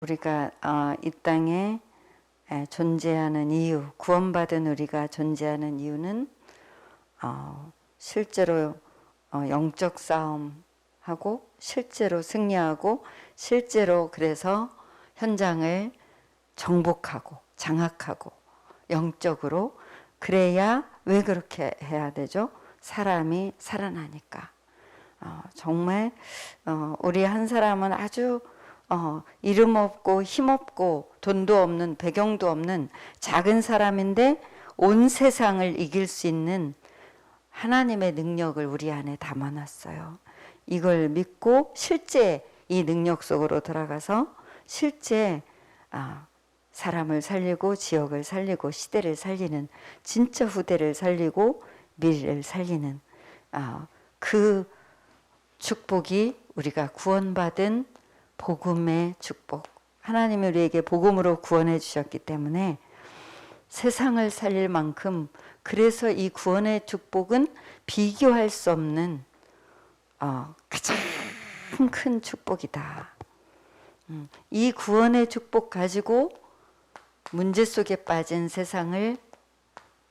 우리가 어, 이 땅에 에, 존재하는 이유, 구원받은 우리가 존재하는 이유는 어, 실제로 어, 영적 싸움하고 실제로 승리하고 실제로 그래서 현장을 정복하고 장악하고 영적으로 그래야 왜 그렇게 해야 되죠? 사람이 살아나니까. 어, 정말 어, 우리 한 사람은 아주 어, 이름 없고 힘 없고 돈도 없는 배경도 없는 작은 사람인데 온 세상을 이길 수 있는 하나님의 능력을 우리 안에 담아놨어요. 이걸 믿고 실제 이 능력 속으로 들어가서 실제 아, 사람을 살리고 지역을 살리고 시대를 살리는 진짜 후대를 살리고 미래를 살리는 아, 그 축복이 우리가 구원받은 복음의 축복. 하나님이 우리에게 복음으로 구원해 주셨기 때문에 세상을 살릴 만큼 그래서 이 구원의 축복은 비교할 수 없는 어, 가장 큰 축복이다. 음, 이 구원의 축복 가지고 문제 속에 빠진 세상을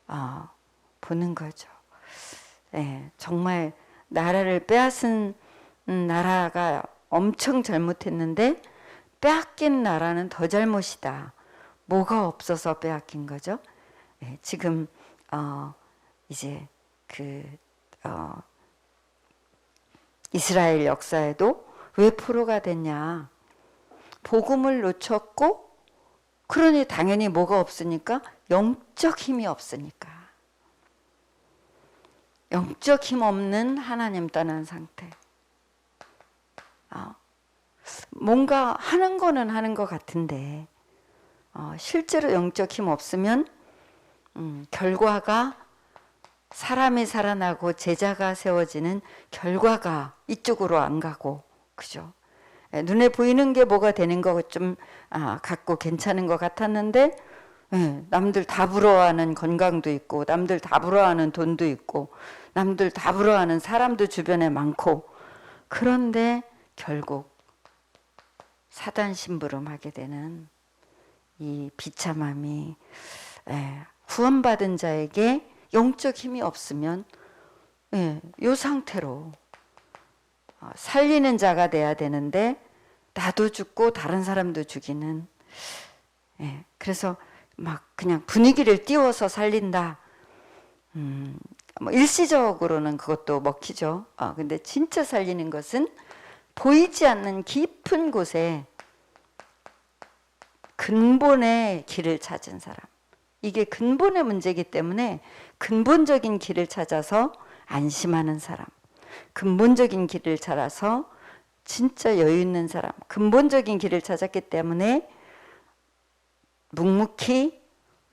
어, 보는 거죠. 네, 정말 나라를 빼앗은 나라가 엄청 잘못했는데 빼앗긴 나라는 더 잘못이다. 뭐가 없어서 빼앗긴 거죠? 네, 지금 어, 이제 그 어, 이스라엘 역사에도 왜 포로가 됐냐? 복음을 놓쳤고 그러니 당연히 뭐가 없으니까 영적 힘이 없으니까 영적 힘 없는 하나님 떠난 상태. 어, 뭔가 하는 거는 하는 것 같은데 어, 실제로 영적 힘 없으면 음, 결과가 사람이 살아나고 제자가 세워지는 결과가 이쪽으로 안 가고 그죠? 예, 눈에 보이는 게 뭐가 되는 거좀 아, 갖고 괜찮은 것 같았는데 예, 남들 다 부러워하는 건강도 있고 남들 다 부러워하는 돈도 있고 남들 다 부러워하는 사람도 주변에 많고 그런데 결국 사단 심부름하게 되는 이 비참함이 예, 후원받은 자에게 영적 힘이 없으면 예, 이 상태로 어, 살리는 자가 돼야 되는데 나도 죽고 다른 사람도 죽이는 예, 그래서 막 그냥 분위기를 띄워서 살린다. 음, 뭐 일시적으로는 그것도 먹히죠. 아, 근데 진짜 살리는 것은 보이지 않는 깊은 곳에 근본의 길을 찾은 사람. 이게 근본의 문제이기 때문에 근본적인 길을 찾아서 안심하는 사람. 근본적인 길을 찾아서 진짜 여유 있는 사람. 근본적인 길을 찾았기 때문에 묵묵히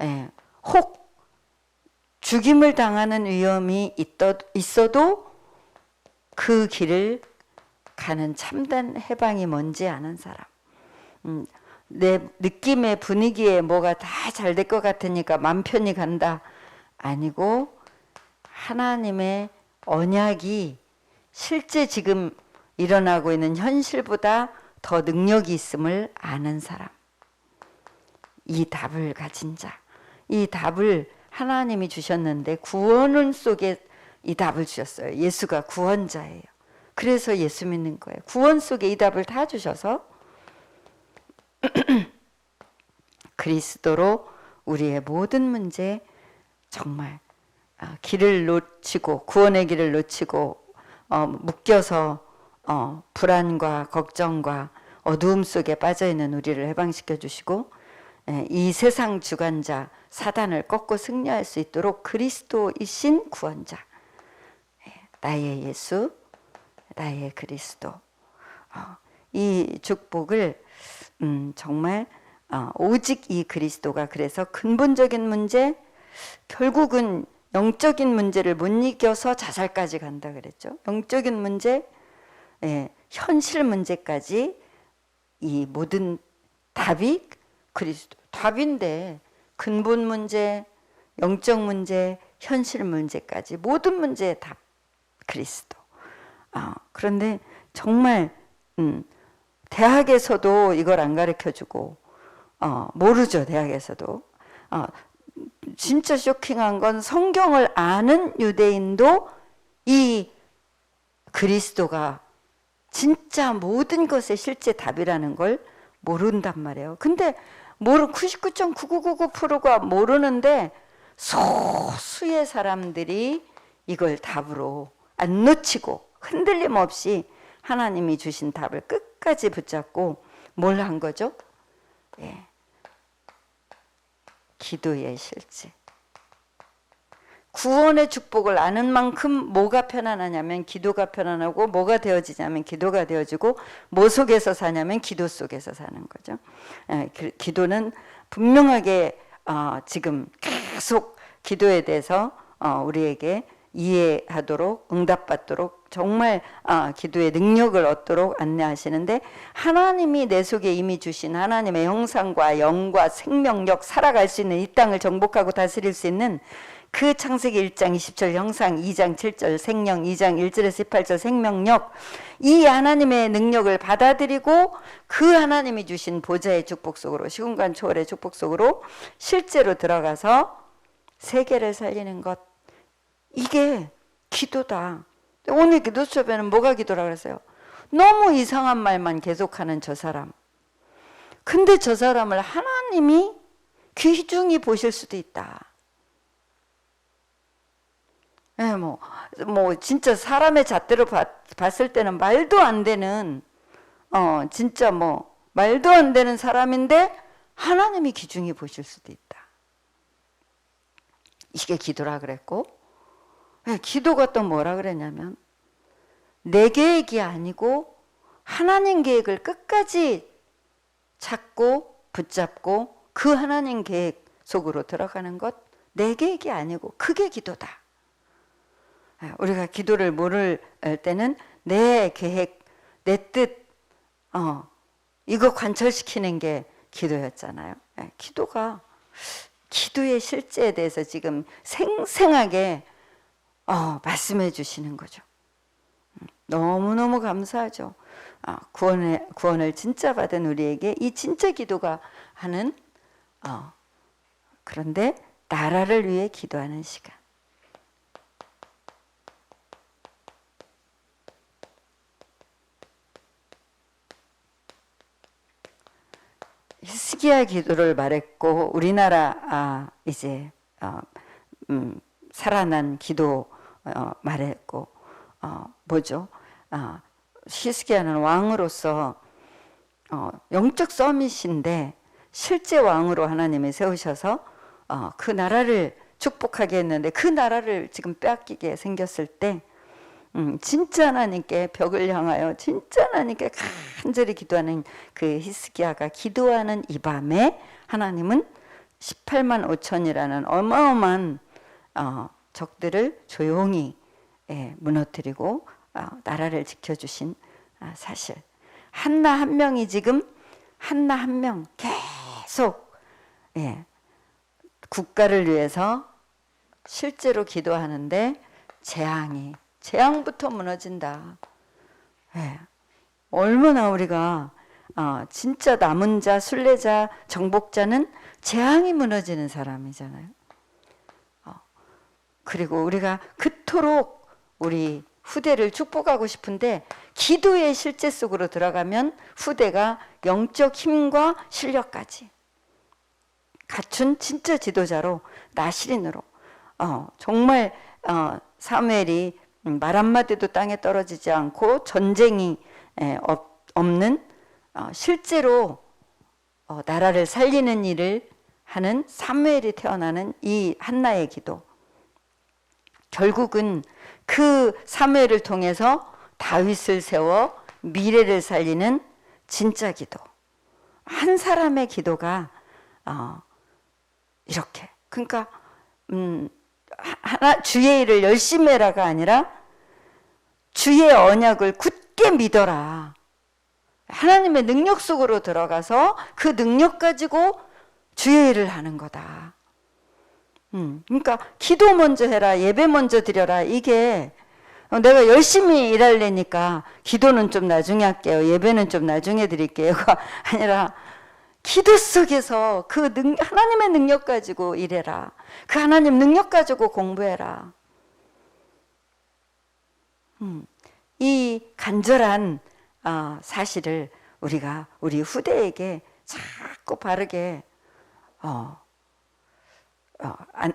예, 혹 죽임을 당하는 위험이 있어도 그 길을 가는 참된 해방이 뭔지 아는 사람. 음, 내 느낌의 분위기에 뭐가 다 잘 될 것 같으니까 맘 편히 간다. 아니고 하나님의 언약이 실제 지금 일어나고 있는 현실보다 더 능력이 있음을 아는 사람. 이 답을 가진 자. 이 답을 하나님이 주셨는데 구원은 속에 이 답을 주셨어요. 예수가 구원자예요. 그래서 예수 믿는 거예요. 구원 속에 이 답을 다 주셔서 그리스도로 우리의 모든 문제 정말 아, 길을 놓치고 구원의 길을 놓치고 어, 묶여서 어, 불안과 걱정과 어두움 속에 빠져 있는 우리를 해방시켜 주시고 예, 이 세상 주관자 사단을 꺾고 승리할 수 있도록 그리스도이신 구원자 예, 나의 예수 나의 그리스도. 어, 이 축복을 음, 정말 어, 오직 이 그리스도가 그래서 근본적인 문제 결국은 영적인 문제를 못 이겨서 자살까지 간다 그랬죠. 영적인 문제, 예, 현실 문제까지 이 모든 답이 그리스도 답인데 근본 문제, 영적 문제, 현실 문제까지 모든 문제의 답 그리스도. 어, 그런데 정말 음, 대학에서도 이걸 안 가르쳐 주고 어, 모르죠 대학에서도 어, 진짜 쇼킹한 건 성경을 아는 유대인도 이 그리스도가 진짜 모든 것의 실제 답이라는 걸 모른단 말이에요. 근데 모르 99.9999%가 모르는데 소수의 사람들이 이걸 답으로 안 놓치고 흔들림 없이 하나님이 주신 답을 끝까지 붙잡고 뭘 한 거죠? 예. 기도의 실제. 구원의 축복을 아는 만큼 뭐가 편안하냐면 기도가 편안하고 뭐가 되어지냐면 기도가 되어지고 뭐 속에서 사냐면 기도 속에서 사는 거죠. 예, 기도는 분명하게 어, 지금 계속 기도에 대해서 어, 우리에게 이해하도록 응답받도록 정말 아, 기도의 능력을 얻도록 안내하시는데 하나님이 내 속에 이미 주신 하나님의 형상과 영과 생명력 살아갈 수 있는 이 땅을 정복하고 다스릴 수 있는 그 창세기 1장 20절 형상 2장 7절 생명 2장 1절에서 18절 생명력 이 하나님의 능력을 받아들이고 그 하나님이 주신 보좌의 축복 속으로 시공간 초월의 축복 속으로 실제로 들어가서 세계를 살리는 것 이게 기도다. 오늘 기도 수업에는 뭐가 기도라 그랬어요? 너무 이상한 말만 계속하는 저 사람. 근데 저 사람을 하나님이 귀중히 보실 수도 있다. 예, 네, 뭐, 뭐, 진짜 사람의 잣대로 봤, 봤을 때는 말도 안 되는, 어, 진짜 뭐, 말도 안 되는 사람인데 하나님이 귀중히 보실 수도 있다. 이게 기도라 그랬고, 네, 기도가 또 뭐라 그랬냐면 내 계획이 아니고 하나님 계획을 끝까지 찾고 붙잡고 그 하나님 계획 속으로 들어가는 것 내 계획이 아니고 그게 기도다. 네, 우리가 기도를 모를 때는 내 계획, 내 뜻, 어, 이거 관철시키는 게 기도였잖아요. 네, 기도가 기도의 실제에 대해서 지금 생생하게 어, 말씀해 주시는 거죠. 음, 너무너무 감사하죠. 아, 구원의, 구원을 진짜 받은 우리에게 이 진짜 기도가 하는, 어, 그런데 나라를 위해 기도하는 시간. 히스기야 기도를 말했고 우리나라 아, 이제 어, 음, 살아난 기도 어, 말했고 어, 뭐죠? 아, 히스기야는 왕으로서 어, 영적 서밋인데 실제 왕으로 하나님이 세우셔서 어, 그 나라를 축복하게 했는데 그 나라를 지금 빼앗기게 생겼을 때 음, 진짜 하나님께 벽을 향하여 진짜 하나님께 간절히 기도하는 그 히스기야가 기도하는 이 밤에 하나님은 18만 5천이라는 어마어마한 어, 적들을 조용히 예, 무너뜨리고 어, 나라를 지켜주신 아, 사실. 한나 한 명이 지금 한나 한 명 계속 예, 국가를 위해서 실제로 기도하는데 재앙이 재앙부터 무너진다. 예, 얼마나 우리가 어, 진짜 남은 자, 순례자, 정복자는 재앙이 무너지는 사람이잖아요. 그리고 우리가 그토록 우리 후대를 축복하고 싶은데 기도의 실제 속으로 들어가면 후대가 영적 힘과 실력까지. 갖춘 진짜 지도자로 나시린으로. 어, 정말 어, 사무엘이 말 한마디도 땅에 떨어지지 않고 전쟁이 에, 없, 없는 어, 실제로 어, 나라를 살리는 일을 하는 사무엘이 태어나는 이 한나의 기도 결국은 그 사무엘을 통해서 다윗을 세워 미래를 살리는 진짜 기도. 한 사람의 기도가 어, 이렇게 그러니까 음, 하나 주의 일을 열심히 해라가 아니라 주의 언약을 굳게 믿어라. 하나님의 능력 속으로 들어가서 그 능력 가지고 주의 일을 하는 거다. 음, 그러니까 기도 먼저 해라, 예배 먼저 드려라. 이게 어, 내가 열심히 일하려니까 기도는 좀 나중에 할게요. 예배는 좀 나중에 드릴게요가 아니라 기도 속에서 그 능, 하나님의 능력 가지고 일해라. 그 하나님 능력 가지고 공부해라. 음, 이 간절한 어, 사실을 우리가 우리 후대에게 자꾸 바르게 어,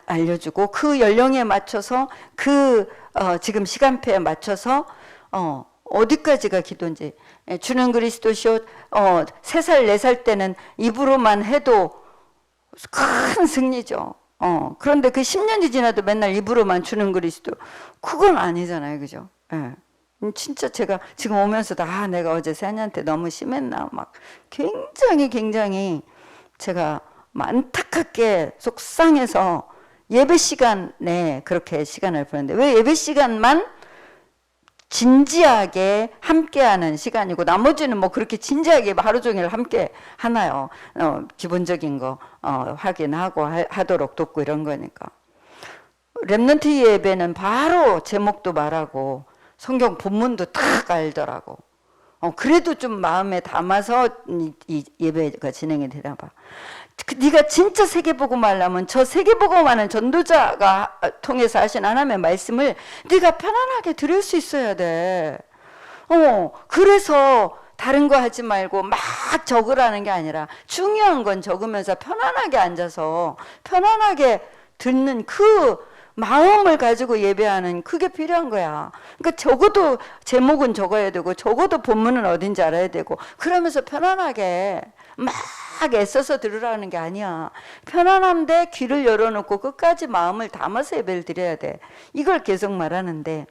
알려주고 그 연령에 맞춰서 그 어, 지금 시간표에 맞춰서 어, 어디까지가 기도인지 예, 주는 그리스도시오 어, 3살 4살 때는 입으로만 해도 큰 승리죠. 어, 그런데 그 10년이 지나도 맨날 입으로만 주는 그리스도 그건 아니잖아요. 그죠? 예. 음, 진짜 제가 지금 오면서도 아 내가 어제 세안이한테 너무 심했나 막 굉장히 굉장히 제가 안타깝게 속상해서 예배 시간에 그렇게 시간을 보냈는데 왜 예배 시간만 진지하게 함께하는 시간이고 나머지는 뭐 그렇게 진지하게 하루 종일 함께 하나요? 어, 기본적인 거 어, 확인하고 하, 하도록 돕고 이런 거니까. 렘넌트 예배는 바로 제목도 말하고 성경 본문도 딱 알더라고. 어, 그래도 좀 마음에 담아서 이, 이 예배가 진행이 되나 봐. 그, 네가 진짜 세계복음 하려면 저 하는 전도자가 통해서 하신 하나님의 말씀을 네가 편안하게 들을 수 있어야 돼. 어, 그래서 다른 거 하지 말고 막 적으라는 게 아니라 중요한 건 적으면서 편안하게 앉아서 편안하게 듣는 그 마음을 가지고 예배하는 그게 필요한 거야. 그러니까 적어도 제목은 적어야 되고 적어도 본문은 어딘지 알아야 되고 그러면서 편안하게 막 애써서 들으라는 게 아니야. 편안한데 귀를 열어놓고 끝까지 마음을 담아서 예배를 드려야 돼. 이걸 계속 말하는데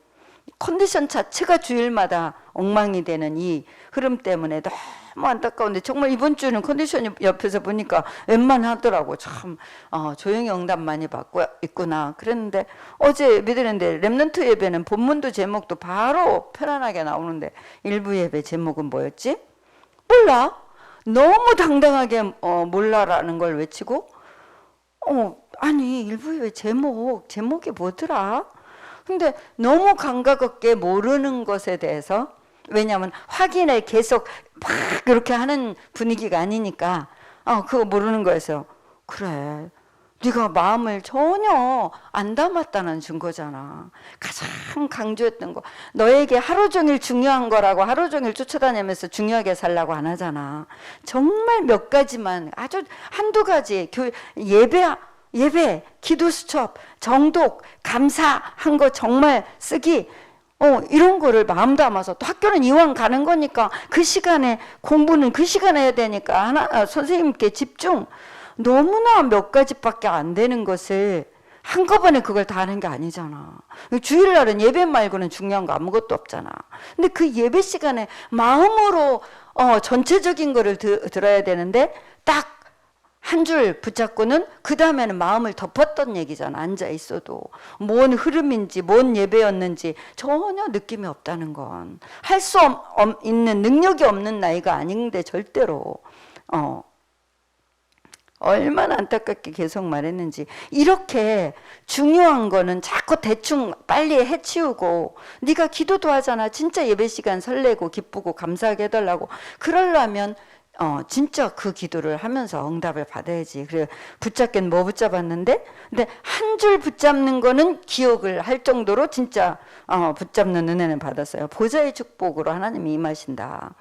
컨디션 자체가 주일마다 엉망이 되는 이 흐름 때문에 너무 안타까운데 정말 이번 주는 컨디션이 옆에서 보니까 웬만하더라고 참 어, 조용히 응답 많이 받고 있구나 그랬는데 어제 예배드렸는데 랩런트 예배는 본문도 제목도 바로 편안하게 나오는데 일부 예배 제목은 뭐였지? 몰라 너무 당당하게 어, 몰라라는 걸 외치고 어 아니 일부 예배 제목 제목이 뭐더라? 근데 너무 감각 없게 모르는 것에 대해서 왜냐하면 확인을 계속 막 그렇게 하는 분위기가 아니니까. 어 그거 모르는 거에서. 그래 네가 마음을 전혀 안 담았다는 증거잖아 가장 강조했던 거 너에게 하루 종일 중요한 거라고 하루 종일 쫓아다니면서 중요하게 살라고 안 하잖아 정말 몇 가지만 아주 한두 가지 교 예배 예배, 기도 수첩, 정독, 감사한 거 정말 쓰기, 어, 이런 거를 마음 담아서 또 학교는 이왕 가는 거니까 그 시간에 공부는 그 시간에 해야 되니까 하나, 아, 선생님께 집중. 너무나 몇 가지밖에 안 되는 것을 한꺼번에 그걸 다 하는 게 아니잖아. 주일날은 예배 말고는 중요한 거 아무것도 없잖아. 근데 그 예배 시간에 마음으로 어, 전체적인 거를 드, 들어야 되는데 딱 한 줄 붙잡고는 그 다음에는 마음을 덮었던 얘기잖아. 앉아 있어도 뭔 흐름인지 뭔 예배였는지 전혀 느낌이 없다는 건 할 수 있는 능력이 없는 나이가 아닌데 절대로 어 얼마나 안타깝게 계속 말했는지. 이렇게 중요한 거는 자꾸 대충 빨리 해치우고 네가 기도도 하잖아. 진짜 예배 시간 설레고 기쁘고 감사하게 해달라고. 그러려면 어 진짜 그 기도를 하면서 응답을 받아야지. 그래 붙잡긴 뭐 붙잡았는데? 근데 한 줄 붙잡는 거는 기억을 할 정도로 진짜 어 붙잡는 은혜는 받았어요. 보좌의 축복으로 하나님이 임하신다.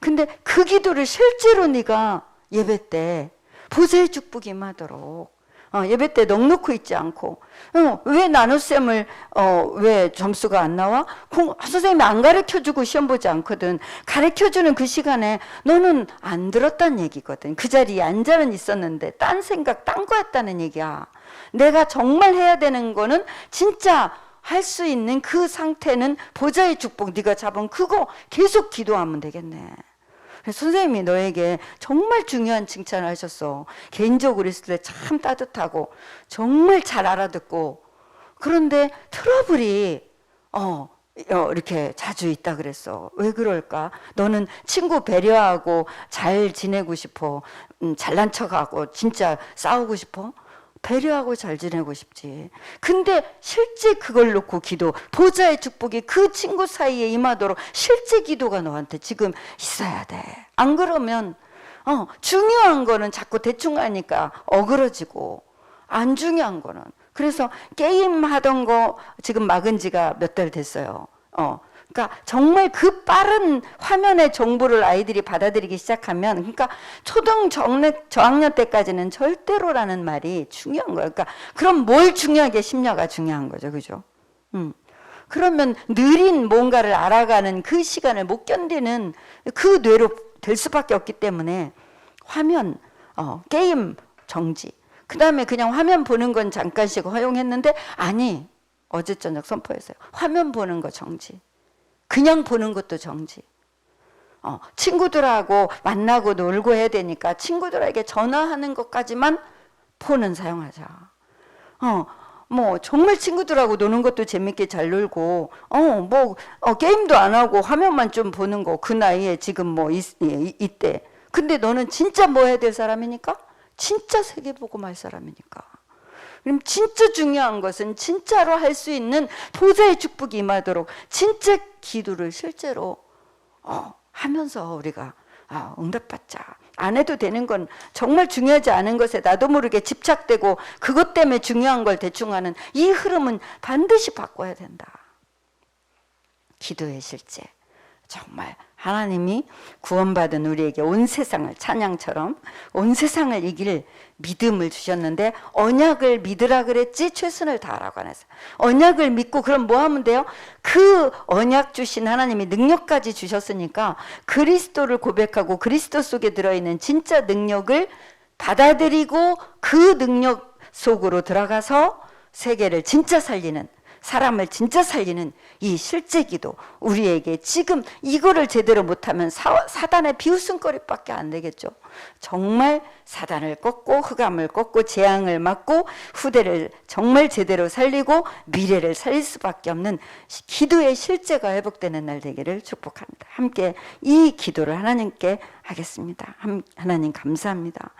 근데 그 기도를 실제로 네가 예배 때 보세의 축복이 임하도록. 어, 예배 때 넉넉히 있지 않고. 어, 왜 나눗셈을 어, 왜 점수가 안 나와? 공, 선생님이 안 가르쳐주고 시험 보지 않거든. 가르쳐주는 그 시간에 너는 안 들었단 얘기거든. 그 자리에 앉아는 있었는데 딴 생각 딴거 했다는 얘기야. 내가 정말 해야 되는 거는 진짜 할 수 있는 그 상태는 보좌의 축복 네가 잡은 그거 계속 기도하면 되겠네 선생님이 너에게 정말 중요한 칭찬을 하셨어. 개인적으로 있을 때 참 따뜻하고 정말 잘 알아듣고 그런데 트러블이 어, 어, 이렇게 자주 있다 그랬어. 왜 그럴까? 너는 친구 배려하고 잘 지내고 싶어. 음, 잘난 척하고 진짜 싸우고 싶어. 배려하고 잘 지내고 싶지. 근데 실제 그걸 놓고 기도, 보좌의 축복이 그 친구 사이에 임하도록 실제 기도가 너한테 지금 있어야 돼. 안 그러면 어, 중요한 거는 자꾸 대충 하니까 어그러지고 안 중요한 거는 그래서 게임 하던 거 지금 막은 지가 몇 달 됐어요. 어. 그러니까 정말 그 빠른 화면의 정보를 아이들이 받아들이기 시작하면 그러니까 초등 정학, 저학년 때까지는 절대로라는 말이 중요한 거예요. 그러니까 그럼 뭘 중요하게 심려가 중요한 거죠. 그죠? 음. 그러면 느린 뭔가를 알아가는 그 시간을 못 견디는 그 뇌로 될 수밖에 없기 때문에 화면, 어, 게임 정지. 그 다음에 그냥 화면 보는 건 잠깐씩 허용했는데 아니 어제 저녁 선포했어요. 화면 보는 거 정지. 그냥 보는 것도 정지. 어, 친구들하고 만나고 놀고 해야 되니까 친구들에게 전화하는 것까지만 폰은 사용하자. 어, 뭐 정말 친구들하고 노는 것도 재밌게 잘 놀고, 어, 뭐 어, 게임도 안 하고 화면만 좀 보는 거 그 나이에 지금 뭐 이, 이, 이때. 근데 너는 진짜 뭐 해야 될 사람이니까? 진짜 세계 보고 말 사람이니까. 그럼 진짜 중요한 것은 진짜로 할 수 있는 보좌의 축복이 임하도록 진짜 기도를 실제로 어, 하면서 우리가 아, 응답받자. 안 해도 되는 건 정말 중요하지 않은 것에 나도 모르게 집착되고 그것 때문에 중요한 걸 대충 하는 이 흐름은 반드시 바꿔야 된다. 기도의 실제. 정말 하나님이 구원받은 우리에게 온 세상을 찬양처럼 온 세상을 이길 믿음을 주셨는데 언약을 믿으라 그랬지 최선을 다하라고 안 했어요. 언약을 믿고 그럼 뭐 하면 돼요? 그 언약 주신 하나님이 능력까지 주셨으니까 그리스도를 고백하고 그리스도 속에 들어있는 진짜 능력을 받아들이고 그 능력 속으로 들어가서 세계를 진짜 살리는 사람을 진짜 살리는 이 실제 기도 우리에게 지금 이거를 제대로 못하면 사, 사단의 비웃음거리밖에 안 되겠죠. 정말 사단을 꺾고 흑암을 꺾고 재앙을 막고 후대를 정말 제대로 살리고 미래를 살릴 수밖에 없는 기도의 실제가 회복되는 날 되기를 축복합니다. 함께 이 기도를 하나님께 하겠습니다. 하나님 감사합니다.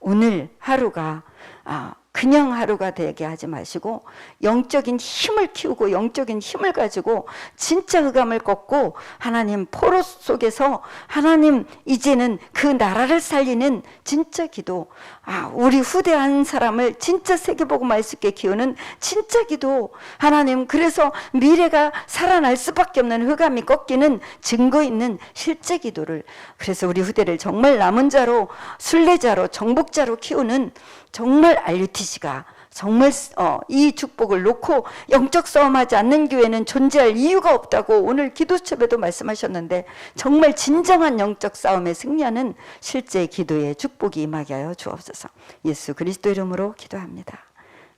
오늘 하루가 아, 그냥 하루가 되게 하지 마시고 영적인 힘을 키우고 영적인 힘을 가지고 진짜 흑암을 꺾고 하나님 포로 속에서 하나님 이제는 그 나라를 살리는 진짜 기도 아 우리 후대 한 사람을 진짜 세계복음할 수 있게 키우는 진짜 기도 하나님 그래서 미래가 살아날 수밖에 없는 흑암이 꺾이는 증거 있는 실제 기도를 그래서 우리 후대를 정말 남은 자로 순례자로 정복자로 키우는 정말 RUTC가 정말 어, 이 축복을 놓고 영적 싸움하지 않는 교회는 존재할 이유가 없다고 오늘 기도첩에도 말씀하셨는데 정말 진정한 영적 싸움에 승리하는 실제 기도의 축복이 임하게 하여 주옵소서. 예수 그리스도 이름으로 기도합니다.